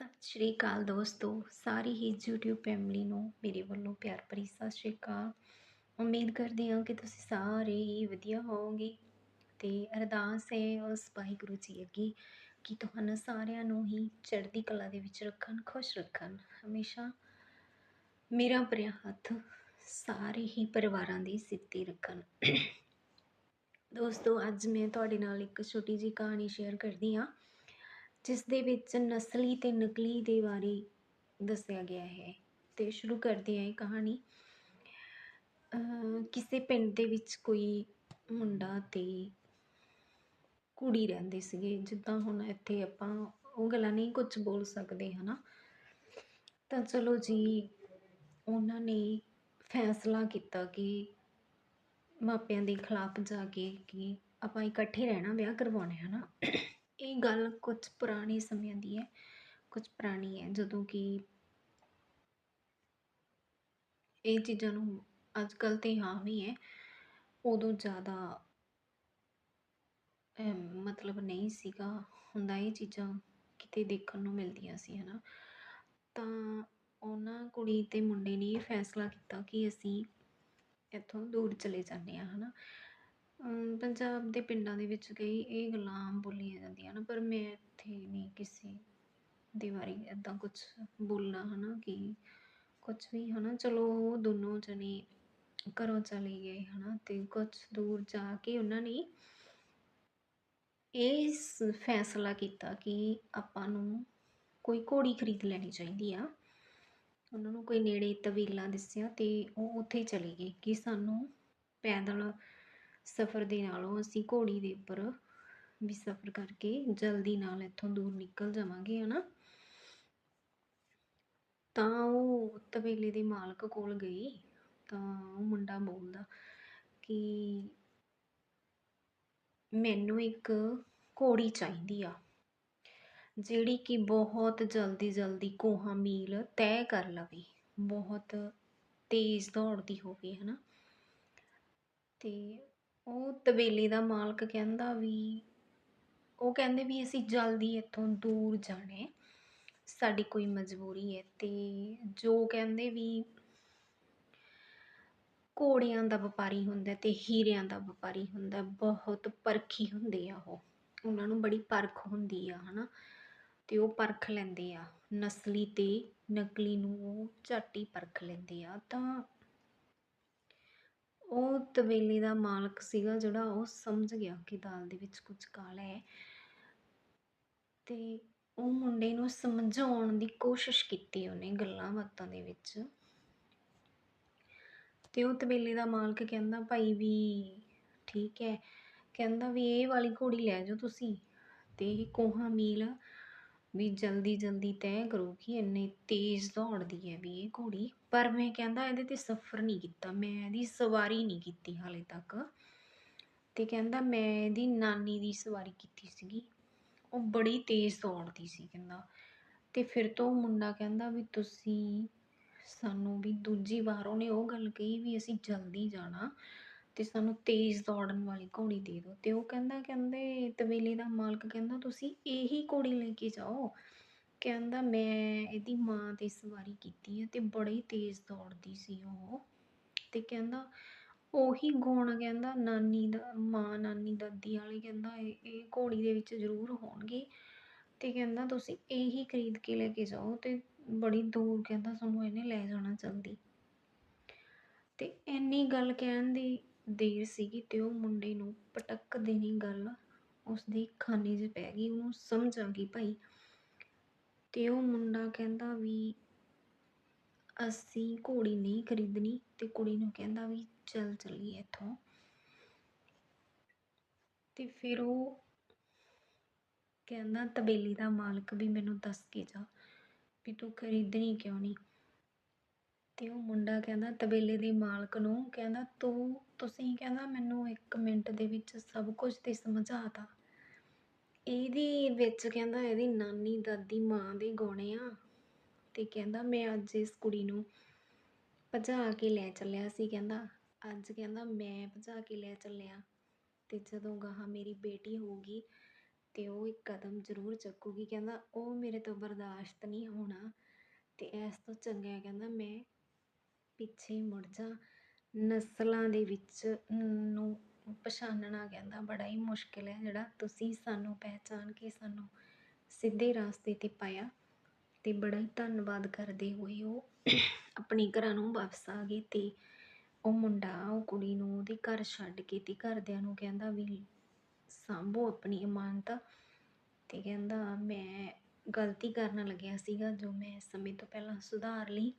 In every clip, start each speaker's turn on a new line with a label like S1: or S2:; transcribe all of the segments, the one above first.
S1: ਸਤਿ ਸ਼੍ਰੀ ਅਕਾਲ ਦੋਸਤੋ। ਸਾਰੀ ਹੀ YouTube family ਨੂੰ ਮੇਰੇ ਵੱਲੋਂ ਪਿਆਰ ਭਰੀ ਸਤਿ ਸ਼੍ਰੀ ਅਕਾਲ। ਉਮੀਦ ਕਰਦੀ ਹਾਂ ਕਿ ਤੁਸੀਂ ਸਾਰੇ ਹੀ ਵਧੀਆ ਹੋਵੋਗੇ ਤੇ ਅਰਦਾਸ ਹੈ ਉਸ ਵਾਹਿਗੁਰੂ ਜੀ ਅੱਗੇ ਕਿ ਤੁਹਾਨੂੰ ਸਾਰਿਆਂ ਨੂੰ ਹੀ ਚੜ੍ਹਦੀ ਕਲਾ ਦੇ ਵਿੱਚ ਰੱਖਣ, ਖੁਸ਼ ਰੱਖਣ। ਹਮੇਸ਼ਾ ਮੇਰਾ ਪ੍ਰਿਆ ਹੱਥ ਸਾਰੇ ਹੀ ਪਰਿਵਾਰਾਂ ਦੀ ਸਿੱਧੀ ਰੱਖਣ। ਦੋਸਤੋ, ਅੱਜ ਮੈਂ ਤੁਹਾਡੇ ਨਾਲ ਇੱਕ ਛੋਟੀ ਜਿਹੀ ਕਹਾਣੀ ਸ਼ੇਅਰ ਕਰਦੀ ਹਾਂ। ਜਿਸ ਦੇ ਵਿੱਚ ਨਸਲੀ ਅਤੇ ਨਕਲੀ ਦੇ ਬਾਰੇ ਦੱਸਿਆ ਗਿਆ ਹੈ। ਅਤੇ ਸ਼ੁਰੂ ਕਰਦੇ ਹਾਂ ਇਹ ਕਹਾਣੀ। ਕਿਸੇ ਪਿੰਡ ਦੇ ਵਿੱਚ ਕੋਈ ਮੁੰਡਾ ਅਤੇ ਕੁੜੀ ਰਹਿੰਦੇ ਸੀਗੇ। ਜਿੱਦਾਂ ਹੁਣ ਇੱਥੇ ਆਪਾਂ ਉਹ ਗੱਲਾਂ ਨਹੀਂ ਕੁਝ ਬੋਲ ਸਕਦੇ ਹੈ ਨਾ ਤਾਂ ਚਲੋ ਜੀ, ਉਹਨਾਂ ਨੇ ਫੈਸਲਾ ਕੀਤਾ ਕਿ ਮਾਪਿਆਂ ਦੇ ਖਿਲਾਫ ਜਾ ਕੇ ਕਿ ਆਪਾਂ ਇਕੱਠੇ ਰਹਿਣਾ, ਵਿਆਹ ਕਰਵਾਉਣਾ ਹੈ ਨਾ ਇਹ ਗੱਲ ਕੁਝ ਪੁਰਾਣੇ ਸਮਿਆਂ ਦੀ ਹੈ ਕੁਝ ਪੁਰਾਣੀ ਹੈ ਜਦੋਂ ਕਿ ਇਹ ਚੀਜ਼ਾਂ ਨੂੰ ਅੱਜ ਕੱਲ੍ਹ ਤੇ ਹਾਂ ਵੀ ਹੈ ਉਦੋਂ ਜ਼ਿਆਦਾ ਅਮ, ਮਤਲਬ ਨਹੀਂ ਸੀਗਾ ਹੁੰਦਾ ਇਹ ਚੀਜ਼ਾਂ ਕਿਤੇ ਦੇਖਣ ਨੂੰ ਮਿਲਦੀਆਂ ਸੀ ਹਨਾ। ਤਾਂ ਉਹਨਾਂ ਕੁੜੀ ਤੇ ਮੁੰਡੇ ਨੇ ਇਹ ਫੈਸਲਾ ਕੀਤਾ ਕਿ ਅਸੀਂ ਇੱਥੋਂ ਦੂਰ ਚਲੇ ਜਾਂਦੇ ਹਾਂ ਹਨਾ। ਪੰਜਾਬ ਦੇ ਪਿੰਡਾਂ ਦੇ ਵਿੱਚ ਕਈ ਇਹ ਗੱਲਾਂ ਆਮ ਬੋਲੀਆਂ ਜਾਂਦੀਆਂ ਹਨ, ਪਰ ਮੈਂ ਇੱਥੇ ਨਹੀਂ ਕਿਸੇ ਦੇ ਬਾਰੇ ਇੱਦਾਂ ਕੁਛ ਬੋਲਣਾ ਹੈ ਨਾ ਕਿ ਕੁਛ ਵੀ ਹੈ ਨਾ ਚਲੋ, ਉਹ ਦੋਨੋਂ ਜਣੇ ਘਰੋਂ ਚਲੇ ਗਏ ਹੈ ਨਾ ਅਤੇ ਕੁਛ ਦੂਰ ਜਾ ਕੇ ਉਹਨਾਂ ਨੇ ਇਹ ਫੈਸਲਾ ਕੀਤਾ ਕਿ ਆਪਾਂ ਨੂੰ ਕੋਈ ਘੋੜੀ ਖਰੀਦ ਲੈਣੀ ਚਾਹੀਦੀ ਆ। ਉਹਨਾਂ ਨੂੰ ਕੋਈ ਨੇੜੇ ਤਬੀਲਾ ਦਿਸਿਆ ਤੇ ਉਹ ਉੱਥੇ ਚਲੇ ਗਏ ਕਿ ਸਾਨੂੰ ਪੈਦਲ ਸਫ਼ਰ ਦੇ ਨਾਲੋਂ ਅਸੀਂ ਘੋੜੀ ਦੇ ਉੱਪਰ ਵੀ ਸਫ਼ਰ ਕਰਕੇ ਜਲਦੀ ਨਾਲ ਇੱਥੋਂ ਦੂਰ ਨਿਕਲ ਜਾਵਾਂਗੇ, ਹਨਾ? ਤਾਂ ਉਹ ਤਬੇਲੇ ਦੇ ਮਾਲਕ ਕੋਲ ਗਈ, ਤਾਂ ਉਹ ਮੁੰਡਾ ਬੋਲਦਾ ਕਿ ਮੈਨੂੰ ਇੱਕ ਘੋੜੀ ਚਾਹੀਦੀ ਆ, ਜਿਹੜੀ ਕਿ ਬਹੁਤ ਜਲਦੀ ਜਲਦੀ ਕੋਹਾ ਮੀਲ ਤੈਅ ਕਰ ਲਵੇ, ਬਹੁਤ ਤੇਜ਼ ਦੌੜਦੀ ਹੋਵੇ, ਹਨਾ? ਤੇ ਉਹ ਤਬੇਲੇ ਦਾ ਮਾਲਕ ਕਹਿੰਦਾ ਵੀ, ਉਹ ਕਹਿੰਦੇ ਵੀ ਅਸੀਂ ਜਲਦੀ ਇੱਥੋਂ ਦੂਰ ਜਾਣਾ ਸਾਡੀ ਕੋਈ ਮਜਬੂਰੀ ਹੈ ਅਤੇ ਜੋ ਕਹਿੰਦੇ ਵੀ ਘੋੜਿਆਂ ਦਾ ਵਪਾਰੀ ਹੁੰਦਾ ਅਤੇ ਹੀਰਿਆਂ ਦਾ ਵਪਾਰੀ ਹੁੰਦਾ, ਬਹੁਤ ਪਰਖੀ ਹੁੰਦੇ ਆ ਉਹ। ਉਹਨਾਂ ਨੂੰ ਬੜੀ ਪਰਖ ਹੁੰਦੀ ਆ ਹੈ ਨਾ ਅਤੇ ਉਹ ਪਰਖ ਲੈਂਦੇ ਆ। ਨਸਲੀ ਅਤੇ ਨਕਲੀ ਨੂੰ ਉਹ ਝੱਟ ਹੀ ਪਰਖ ਲੈਂਦੇ ਆ। ਤਾਂ ਉਹ ਤਬੇਲੇ ਦਾ ਮਾਲਕ ਸੀਗਾ ਜਿਹੜਾ ਉਹ ਸਮਝ ਗਿਆ ਕਿ ਦਾਲ ਦੇ ਵਿੱਚ ਕੁਝ ਕਾਲਾ ਹੈ ਤੇ ਉਹ ਮੁੰਡੇ ਨੂੰ ਸਮਝਾਉਣ ਦੀ ਕੋਸ਼ਿਸ਼ ਕੀਤੀ ਉਹਨੇ ਗੱਲਾਂ ਬਾਤਾਂ ਦੇ ਵਿੱਚ। ਤੇ ਉਹ ਤਬੇਲੇ ਦਾ ਮਾਲਕ ਕਹਿੰਦਾ, ਭਾਈ ਵੀ ਠੀਕ ਹੈ। ਕਹਿੰਦਾ ਵੀ, ਇਹ ਵਾਲੀ ਘੋੜੀ ਲੈ ਜਾਓ ਤੁਸੀਂ ਤੇ ਕੋਹਾ ਮੀਲ ਵੀ ਜਲਦੀ ਜਲਦੀ ਤੈਅ ਕਰੋ ਕਿ ਇੰਨੇ ਤੇਜ਼ ਦੌੜਦੀ ਹੈ ਵੀ ਇਹ ਘੋੜੀ। ਪਰ ਮੈਂ ਕਹਿੰਦਾ ਇਹਦੇ ਤੇ ਸਫ਼ਰ ਨਹੀਂ ਕੀਤਾ, ਮੈਂ ਇਹਦੀ ਸਵਾਰੀ ਨਹੀਂ ਕੀਤੀ ਹਾਲੇ ਤੱਕ। ਤੇ ਕਹਿੰਦਾ ਮੈਂ ਇਹਦੀ ਨਾਨੀ ਦੀ ਸਵਾਰੀ ਕੀਤੀ ਸੀਗੀ। ਉਹ ਬੜੀ ਤੇਜ਼ ਦੌੜਦੀ ਸੀ ਕਹਿੰਦਾ। ਤੇ ਫਿਰ ਤੋਂ ਉਹ ਮੁੰਡਾ ਕਹਿੰਦਾ ਵੀ ਤੁਸੀਂ ਸਾਨੂੰ ਵੀ ਦੂਜੀ ਵਾਰ ਉਹਨੇ ਉਹ ਗੱਲ ਕਹੀ ਵੀ ਅਸੀਂ ਜਲਦੀ ਜਾਣਾ। ਅਤੇ ਸਾਨੂੰ ਤੇਜ਼ ਦੌੜਨ ਵਾਲੀ ਘੋੜੀ ਦੇ ਦਿਓ। ਅਤੇ ਉਹ ਕਹਿੰਦਾ, ਕਹਿੰਦੇ ਤਬੇਲੇ ਦਾ ਮਾਲਕ ਕਹਿੰਦਾ, ਤੁਸੀਂ ਇਹੀ ਘੋੜੀ ਲੈ ਕੇ ਜਾਓ। ਕਹਿੰਦਾ, ਮੈਂ ਇਹਦੀ ਮਾਂ ਤੇ ਸਵਾਰੀ ਕੀਤੀ ਹੈ ਅਤੇ ਬੜੀ ਤੇਜ਼ ਦੌੜਦੀ ਸੀ ਉਹ। ਤੇ ਕਹਿੰਦਾ, ਉਹੀ ਗੁਣ ਕਹਿੰਦਾ, ਨਾਨੀ ਦਾ, ਮਾਂ ਨਾਨੀ ਦਾਦੀ ਵਾਲੇ ਕਹਿੰਦਾ, ਇਹ ਇਹ ਘੋੜੀ ਦੇ ਵਿੱਚ ਜ਼ਰੂਰ ਹੋਣਗੇ। ਅਤੇ ਕਹਿੰਦਾ, ਤੁਸੀਂ ਇਹੀ ਖਰੀਦ ਕੇ ਲੈ ਕੇ ਜਾਓ ਅਤੇ ਬੜੀ ਦੂਰ ਕਹਿੰਦਾ ਤੁਹਾਨੂੰ ਇਹਨੇ ਲੈ ਜਾਣਾ ਜਲਦੀ। ਅਤੇ ਇੰਨੀ ਗੱਲ ਕਹਿਣ ਦੀ ਦੇਰ ਸੀਗੀ ਤੇ ਉਹ ਮੁੰਡੇ ਨੂੰ ਪਟਕ ਦੇਣੀ ਗੱਲ ਉਸਦੇ ਖਾਨੇ 'ਚ ਪੈ ਗਈ, ਉਹਨੂੰ ਸਮਝ ਆ ਗਈ ਭਾਈ। ਤੇ ਉਹ ਮੁੰਡਾ ਕਹਿੰਦਾ ਵੀ ਅਸੀਂ ਘੋੜੀ ਨਹੀਂ ਖਰੀਦਣੀ ਤੇ ਕੁੜੀ ਨੂੰ ਕਹਿੰਦਾ ਵੀ ਚੱਲ ਚੱਲੀਏ ਇੱਥੋਂ। ਤੇ ਫਿਰ ਉਹ ਕਹਿੰਦਾ ਤਬੇਲੀ ਦਾ ਮਾਲਕ ਵੀ ਮੈਨੂੰ ਦੱਸ ਕੇ ਜਾ ਵੀ ਤੂੰ ਖਰੀਦਣੀ ਕਿਉਂ ਨਹੀਂ? ਅਤੇ ਉਹ ਮੁੰਡਾ ਕਹਿੰਦਾ, ਤਬੇਲੇ ਦੇ ਮਾਲਕ ਨੂੰ ਕਹਿੰਦਾ, ਤੂੰ, ਤੁਸੀਂ ਕਹਿੰਦਾ ਮੈਨੂੰ ਇੱਕ ਮਿੰਟ ਦੇ ਵਿੱਚ ਸਭ ਕੁਝ ਸਮਝਾ ਤਾ। ਇਹਦੀ ਵਿੱਚ ਕਹਿੰਦਾ ਇਹਦੀ ਨਾਨੀ, ਦਾਦੀ, ਮਾਂ ਦੇ ਗਾਉਣੇ ਆ। ਅਤੇ ਕਹਿੰਦਾ, ਮੈਂ ਅੱਜ ਇਸ ਕੁੜੀ ਨੂੰ ਭਜਾ ਕੇ ਲੈ ਚੱਲਿਆ ਸੀ ਕਹਿੰਦਾ। ਅੱਜ ਕਹਿੰਦਾ, ਮੈਂ ਭਜਾ ਕੇ ਲੈ ਚੱਲਿਆ। ਅਤੇ ਜਦੋਂ ਗਾਹਾਂ ਮੇਰੀ ਬੇਟੀ ਹੋਊਗੀ ਅਤੇ ਉਹ ਇੱਕ ਕਦਮ ਜ਼ਰੂਰ ਚੱਕੂਗੀ, ਕਹਿੰਦਾ, ਉਹ ਮੇਰੇ ਤੋਂ ਬਰਦਾਸ਼ਤ ਨਹੀਂ ਹੋਣਾ। ਅਤੇ ਇਸ ਤੋਂ ਚੰਗਾ ਕਹਿੰਦਾ, ਮੈਂ ਪਿੱਛੇ ਮੁੜ ਜਾ। ਨਸਲਾਂ ਦੇ ਵਿੱਚ ਨੂੰ ਪਛਾਣਨਾ ਕਹਿੰਦਾ ਬੜਾ ਹੀ ਮੁਸ਼ਕਿਲ ਹੈ, ਜਿਹੜਾ ਤੁਸੀਂ ਸਾਨੂੰ ਪਹਿਚਾਨ ਕੇ ਸਾਨੂੰ ਸਿੱਧੇ ਰਸਤੇ ਤੇ ਪਾਇਆ। ਅਤੇ ਬੜਾ ਹੀ ਧੰਨਵਾਦ ਕਰਦੇ ਹੋਏ ਉਹ ਆਪਣੇ ਘਰਾਂ ਨੂੰ ਵਾਪਸ ਆ ਗਏ ਅਤੇ ਉਹ ਮੁੰਡਾ, ਉਹ ਕੁੜੀ ਨੂੰ ਉਹਦੇ ਘਰ ਛੱਡ ਕੇ ਅਤੇ ਘਰਦਿਆਂ ਨੂੰ ਕਹਿੰਦਾ ਵੀ ਸਾਂਭੋ ਆਪਣੀ ਅਮਾਨਤ। ਅਤੇ ਕਹਿੰਦਾ ਮੈਂ ਗਲਤੀ ਕਰਨ ਲੱਗਿਆ ਸੀਗਾ, ਜੋ ਮੈਂ ਸਮੇਂ ਤੋਂ ਪਹਿਲਾਂ ਸੁਧਾਰ ਲਈ।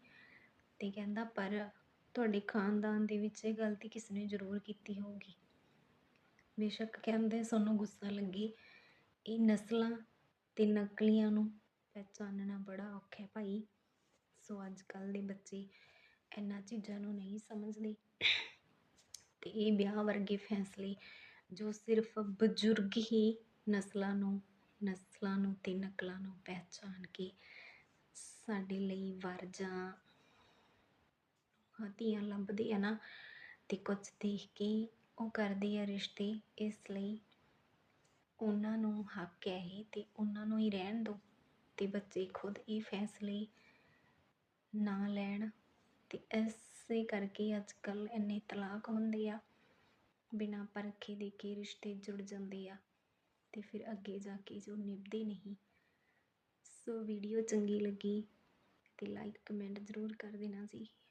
S1: ਅਤੇ ਕਹਿੰਦਾ, ਪਰ ਤੁਹਾਡੇ ਖਾਨਦਾਨ ਦੇ ਵਿੱਚ ਇਹ ਗਲਤੀ ਕਿਸੇ ਨੇ ਜ਼ਰੂਰ ਕੀਤੀ ਹੋਊਗੀ। ਬੇਸ਼ੱਕ ਕਹਿੰਦੇ, ਸਾਨੂੰ ਗੁੱਸਾ ਲੱਗੇ। ਇਹ ਨਸਲਾਂ ਅਤੇ ਨਕਲੀਆਂ ਨੂੰ ਪਹਿਚਾਨਣਾ ਬੜਾ ਔਖਾ ਹੈ ਭਾਈ। ਸੋ ਅੱਜ ਕੱਲ੍ਹ ਦੇ ਬੱਚੇ ਇਹਨਾਂ ਚੀਜ਼ਾਂ ਨੂੰ ਨਹੀਂ ਸਮਝਦੇ ਤੇ ਇਹ ਵਿਆਹ ਵਰਗੇ ਫੈਸਲੇ, ਜੋ ਸਿਰਫ ਬਜ਼ੁਰਗ ਹੀ ਨਸਲਾਂ ਨੂੰ ਨਸਲਾਂ ਨੂੰ ਤੇ ਨਕਲਾਂ ਨੂੰ ਪਹਿਚਾਨ ਕੇ ਸਾਡੇ ਲਈ ਵਰ ਜਾਂ ਧੀਆਂ ਲੱਭਦੇ ਆ ਨਾ ਅਤੇ ਕੁਛ ਦੇਖ ਕੇ ਉਹ ਕਰਦੇ ਆ ਰਿਸ਼ਤੇ, ਇਸ ਲਈ ਉਹਨਾਂ ਨੂੰ ਹੱਕ ਹੈ ਇਹ ਅਤੇ ਉਹਨਾਂ ਨੂੰ ਹੀ ਰਹਿਣ ਦਿਓ ਅਤੇ ਬੱਚੇ ਖੁਦ ਇਹ ਫੈਸਲੇ ਨਾ ਲੈਣ ਅਤੇ ਐਸੇ ਕਰਕੇ ਅੱਜ ਕੱਲ੍ਹ ਇੰਨੇ ਤਲਾਕ ਹੁੰਦੇ ਆ, ਬਿਨਾਂ ਪਰਖੇ ਦੇਖੇ ਰਿਸ਼ਤੇ ਜੁੜ ਜਾਂਦੇ ਆ ਅਤੇ ਫਿਰ ਅੱਗੇ ਜਾ ਕੇ ਜੋ ਨਿਭਦੇ ਨਹੀਂ। ਸੋ ਵੀਡੀਓ ਚੰਗੀ ਲੱਗੀ ਤੇ ਲਾਈਕ ਕਮੈਂਟ ਜ਼ਰੂਰ ਕਰ ਦੇਣਾ ਜੀ।